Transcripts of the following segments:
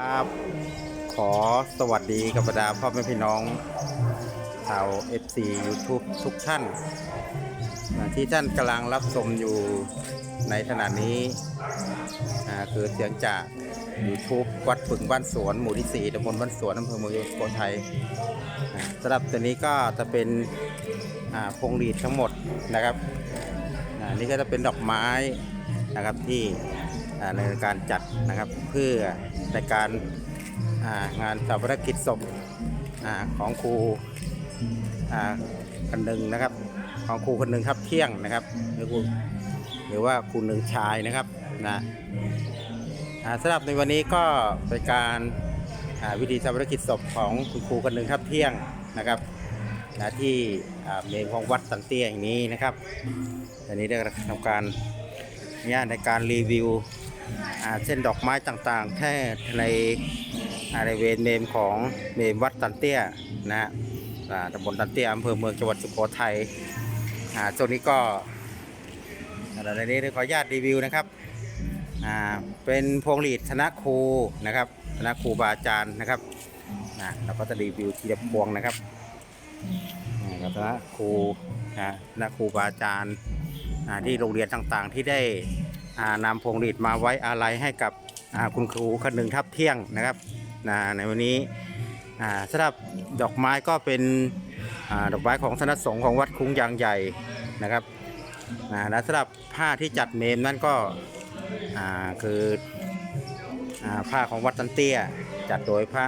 ครับขอสวัสดีกับบรรดาพ่อแม่พี่น้องชาว FC YouTube ทุกท่าน ที่ท่านกำลังรับชมอยู่ในขณะนี้คือเสียงจาก YouTube วัดปึงบ้านสวน หมู่ที่ 4ตำบลบ้านสวนอำเภอเมืองสุโขทัยสำหรับตัวนี้ก็จะเป็นพวงหรีดทั้งหมดนะครับนี่ก็จะเป็นดอกไม้นะครับที่ ในการจัดนะครับเพื่อในการางานสาปนกิจศพของครูคนหนึ่งนะครับ ของครูคนหนึ่งครับเที่ยงนะครับหรือครูหรือว่าครูหนึ่งชายนะครับนะสำหรับในวันนี้ก็เป็นการาวิธีสาปนกิจศพของคุณครูคนหนึ่งครับเที่ยงนะครับนะที่เมนของวัดสันเตี้ยอย่างนี้นะครับอันนี้ได้ทำการเนี่ยในการรีวิว เส้นดอกไม้ต่างๆ แค่ในอาในเวรเมมของเมมวัดตันเตี้ยนะฮะตำบลตันเตี้ยอำเภอเมืองจังหวัดสุโขทัยอ่าช่วงนี้ก็อะไรในนี้ขออนุญาตรีวิวนะครับอ่าเป็นพวงหลีดธนครูนะครับธนครูบาอาจารย์นะครับนะเราก็จะรีวิวทีละพวงนะครับอ่าธนครูนะธนครูบาอาจารย์อ่าที่โรงเรียนต่างๆที่ได้ นำพวงหรีดมาไว้อาลัยให้กับคุณครูคนหนึ่งทับเที่ยงนะครับในวันนี้สำหรับดอกไม้ก็เป็นอดอกไม้ของสนัสงฆ์ของวัดคุ้งยางใหญ่นะครับและสำหรับผ้าที่จัดเมมนั่นก็คืออผ้าของวัดตันเตี้ย จัดโดยพระ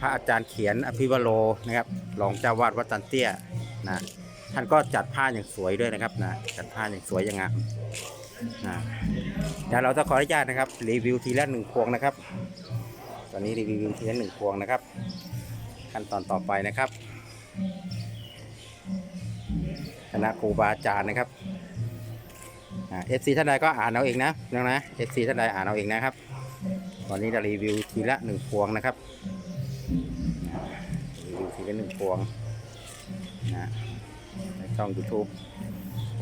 พระอาจารย์เขียนอภิวโรนะครับรองเจ้าวาดวัดตันเตี้ยนะ ท่านก็จัดผ้าอย่างสวยด้วยนะครับนะจัดผ้าอย่างสวยอย่างงามนะเดี๋ยวเราจะขออนุญาตนะครับ รีวิวทีละหนึ่งพวงนะครับ ตอนนี้รีวิวทีละหนึ่งพวงนะครับ ขั้นตอนต่อไปนะครับคณะครูบาอาจารย์นะครับเอฟซีท่านใดก็อ่านเอาเองนะน้องนะเอฟซีท่านใดอ่านเอาเองนะครับตอนนี้จะรีวิวทีละหนึ่งพวงนะครับรีวิวทีละหนึ่งพวงนะ ช่อง YouTube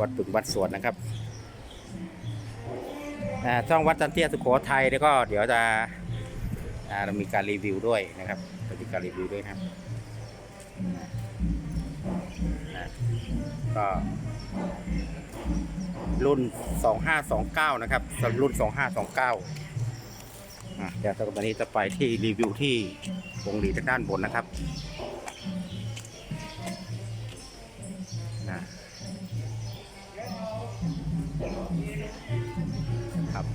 วัดปึงวัดสวนนะครับช่องวัดจันเตียสุโขทัยแล้วก็เดี๋ยวจะเรามีการรีวิวด้วยนะครับเรามีการรีวิวด้วยนะครับอ่าก็รุ่น 2529 นะครับสรุ่น 2529เดี๋ยวตอนนี้จะไปที่รีวิวที่วงหลีทางด้านบนนะครับ ครับ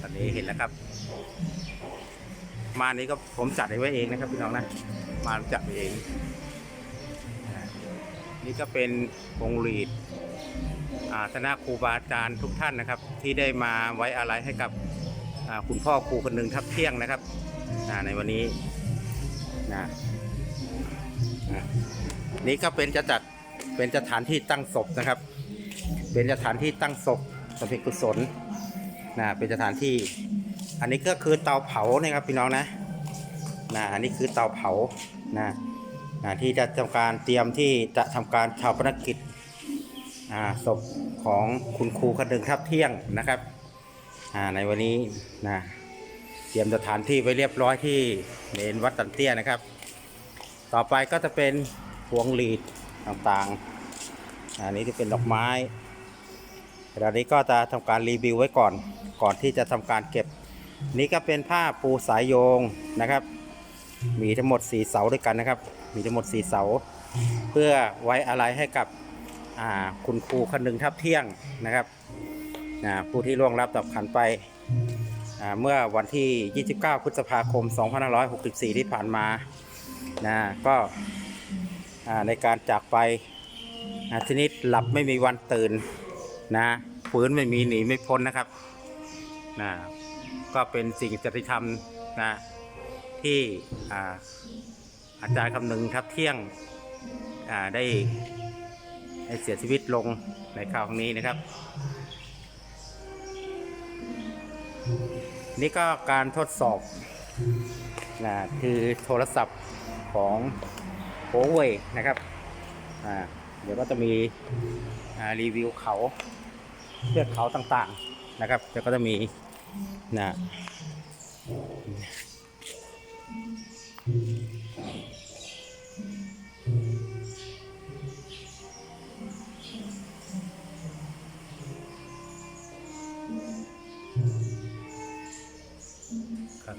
ตอนนี้เห็นแล้วครับ มานี้ก็ผมจัดไว้เองนะครับพี่น้องนะ มาจัดเอง นี่ก็เป็นวงหลีดอาคณะครูบาอาจารย์ทุกท่านนะครับ ที่ได้มาไว้อะไรให้กับอาคุณพ่อครูคนหนึ่งทับเที่ยงนะครับอาในวันนี้นะอ่านี่ก็เป็นจะจัด เป็นสถานที่ตั้งศพนะครับ เป็นสถานที่ตั้งศพสำเพ็จกุศลนะเป็นสถานที่ อันนี้ก็คือเตาเผานะครับพี่น้องนะนะอันนี้คือเตาเผานะนะที่จะทำการเตรียมที่จะทำการชาวพนักกิจศพของคุณครูคนหนึ่งทับเที่ยงนะครับในวันนี้นะเตรียมสถานที่ไว้เรียบร้อยที่เมนวัดตันเตี้ยนะครับ ต่อไปก็จะเป็นพวงหลีด ต่างๆ อันนี้ที่เป็นดอกไม้เดี๋ยวนี้ก็จะทำการรีวิวไว้ก่อน ก่อนที่จะทำการเก็บ นี่ก็เป็นผ้าปูสายโยงนะครับ มีทั้งหมดสีเสาด้วยกันนะครับ มีทั้งหมดสีเสา เพื่อไว้อะไรให้กับคุณครูคนหนึ่งทับเที่ยงนะครับผู้ที่ล่วงรับดับขันไปเมื่อวันที่ 29 พฤษภาคม 2564 ที่ผ่านมานะก็ ในการจากไปนะทีนี้หลับไม่มีวันตื่นนะฝืนไม่มีหนีไม่พ้นนะครับนะก็เป็นสิ่งจริยธรรมนะที่อ่าอาจารย์คำนึงทับเที่ยงได้ได้เสียชีวิตลงในคราวนี้นะครับ นี่ก็การทดสอบนะคือโทรศัพท์ของ โ u เว่นะครับอ่าเดี๋ยวก็จะมีรีวิวเขาเทือกเขาต่างๆนะครับแล้วก็จะมีนะ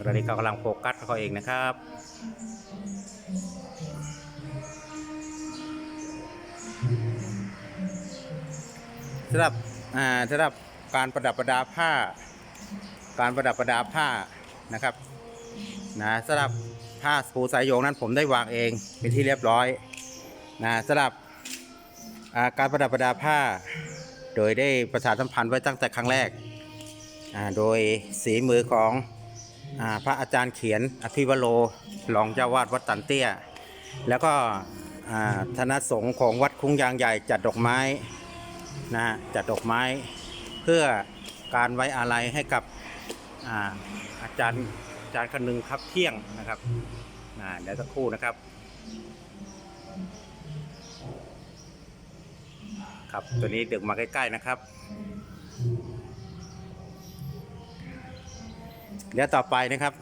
ตอนนี้เขากำลังโฟกัสเขาเองนะครับ สำหรับอ่าสำหรับการประดับประดาผ้า การประดับประดาผ้านะครับนะสำหรับผ้าปูสายโยงนั้นผมได้วางเองเป็นที่เรียบร้อยนะสำหรับการประดับประดาผ้า โดยได้ประชาสัมพันธ์ไว้ตั้งแต่ครั้งแรก โดยสีมือของอพระอาจารย์เขียนอภิวโลรองเจ้าวาดวัดตันเตี้ย แล้วก็อ่าคณะสงฆ์ของวัด คุ้งยางใหญ่จัดดอกไม้นะฮะจัดดอกไม้เพื่อการไว้อาลัยให้กับอาอาจารย์อาจารย์คนหนึงครับเที่ยงนะครับนะเดี๋ยวสักครู่นะครับ ครับตัวนี้ดึกมาใกล้ ๆนะครับ เดี๋ยวต่อไปนะครับ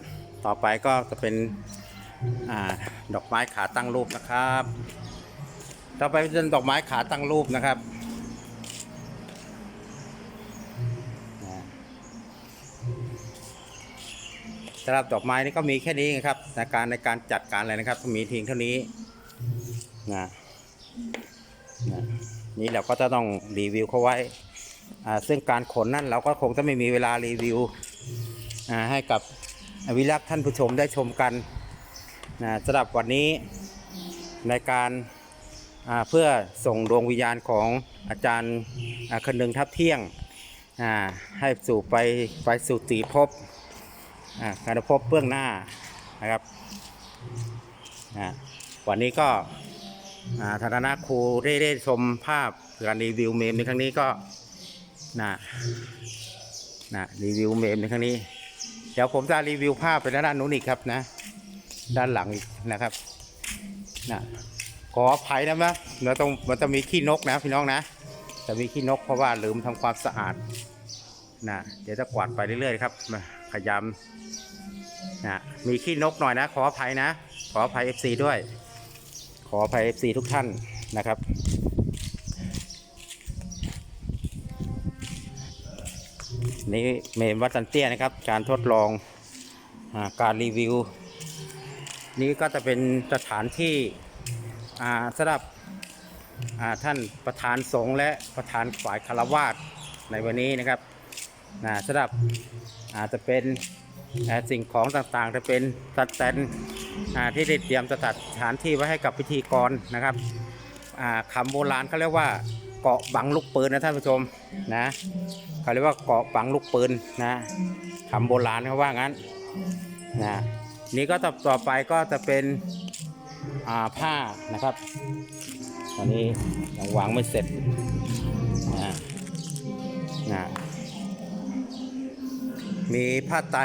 ต่อไปก็จะเป็นอดอกไม้ขาตั้งรูปนะครับ ต่อไปเป็นดอกไม้ขาตั้งรูปนะครับสำหรับดอกไม้นี่ก็มีแค่นี้นะครับในการในการจัดการอะไรนะครับก็มีเพียงเท่านี้นะนะนี่เราก็จะต้องรีวิวเขาไว้อ่าซึ่งการขนนั่นเราก็คงจะไม่มีเวลารีวิวอ่าให้กับวิรักษ์ท่านผู้ชมได้ชมกันนะสำหรับวันนี้ในการ เพื่อส่งดวงวิญญาณของอาจารย์คนหนึ่งทับเที่ยงให้สู่ไปไปสู่ตีพอ่าการพบเบื้องหน้านะครับวันนี้ก็อ่านาครูได้ได้ชมภาพการรีวิวเมมในครั้งนี้ก็นะนะรีวิวเมมในครั้งนี้ เดี๋ยวผมจะรีวิวภาพไปด้านนู้นอีกครับนะ ด้านหลังอีกนะครับนะ ขออภัยนะมะเราต้องมันจะมีขี้นกนะพี่น้องนะ จะมีขี้นกเพราะว่าลืมทำความสะอาดนะเดี๋ยวจะกวาดไปเรื่อยๆครับมาพยายามนะมีขี้นกหน่อยนะ ขออภัยนะ ขออภัย FC ด้วย ขออภัย FC ทุกท่านนะครับนี่เมนวัดตันเตี้ยนะครับ การทดลองอการรีวิว นี่ก็จะเป็นสถานที่ อ่าสำหรับอ่าท่านประธานสงฆ์และประธานฝ่ายคารวาสในวันนี้นะครับนะสำหรับอาจจะเป็นสิ่งของต่างๆ จะเป็นสแตนอ่าที่ได้เตรียมสถานที่ไว้ให้กับพิธีกรนะครับอ่าคำโบราณเขาเรียกว่าเกาะบังลูกปืนนะท่านผู้ชมนะเขาเรียกว่าเกาะบังลูกปืนนะคำโบราณเขาว่างั้นนะนี่ก็ต่อไปก็จะเป็น อาผ้านะครับ ตอนนี้ยังวางไม่เสร็จนะนะมีผ้าไต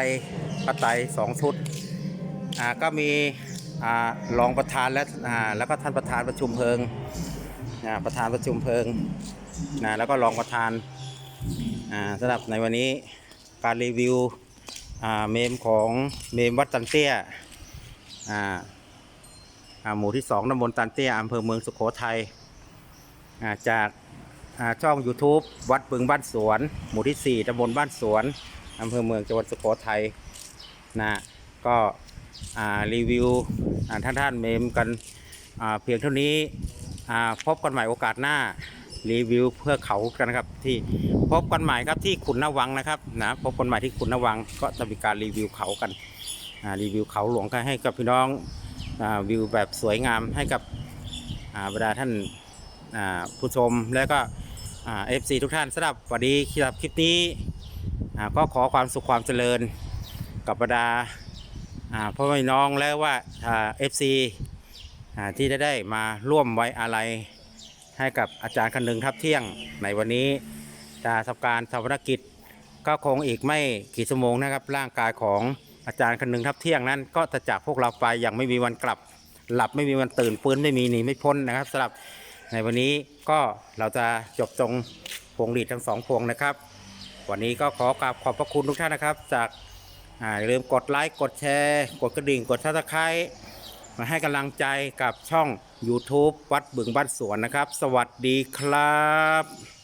ผ้าไตสองชุดอ่าก็มีอ่ารองประธานและอ่าแล้วก็ท่านประธานประชุมเพลิงอ่าประธานประชุมเพลิงนะแล้วก็รองประธานอ่าสำหรับในวันนี้การรีวิวอ่าเมมของเมมวัดตันเตี้ยอ่าอ่า หมู่ที่สองตำบลตันเตี้ยอำเภอเมืองสุโขทัยจากาช่อง YouTube วัดบึงบ้านสวน หมู่ที่ 4ตำบลบ้านสวนอำเภอเมืองจังหวัดสุโขทัยนะก็รีวิวท่านท่านเมมกันเพียงเท่านี้พบกันใหม่โอกาสหน้ารีวิวเพื่อเขากันนะครับที่พบกันใหม่ครับที่ขุนนวังนะครับนะพบกันใหม่ที่ขุนนวังก็จะมีการรีวิวเขากันรีวิวเขาหลวงให้กับพี่น้อง วิวแบบสวยงามให้กับบรรดาท่านาผู้ชมและก็เอฟซีทุกท่านสำหรับวันนี้คลิปคลิปนี้ก็ขอความสุขความเจริญกับบรรดาพ่อแม่น้องแล้วว่าเอฟซีที่ได้ได้มาร่วมไว้อาลัยให้กับอาจารย์คันหนึ่งทับเที่ยงในวันนี้จะทำการชาวนกิจก็คงอีกไม่กี่ชั่วโมงนะครับร่างกายของ อาจารย์คนหนึ่งทับเที่ยงนั้น ก็จะจากพวกเราไปอย่างไม่มีวันกลับ หลับไม่มีวันตื่นฟื้นไม่มีหนีไม่พ้นนะครับสำหรับในวันนี้ก็เราจะจบจงพวงหลีดทั้งสองพวงนะครับ วันนี้ก็ขอกราบขอบพระคุณทุกท่านนะครับ จากอย่าลืมกดไลค์กดแชร์ กดกระดิ่ง กดทักทายมาให้กำลังใจกับช่อง YouTube วัดบึงบ้านสวนนะครับ สวัสดีครับ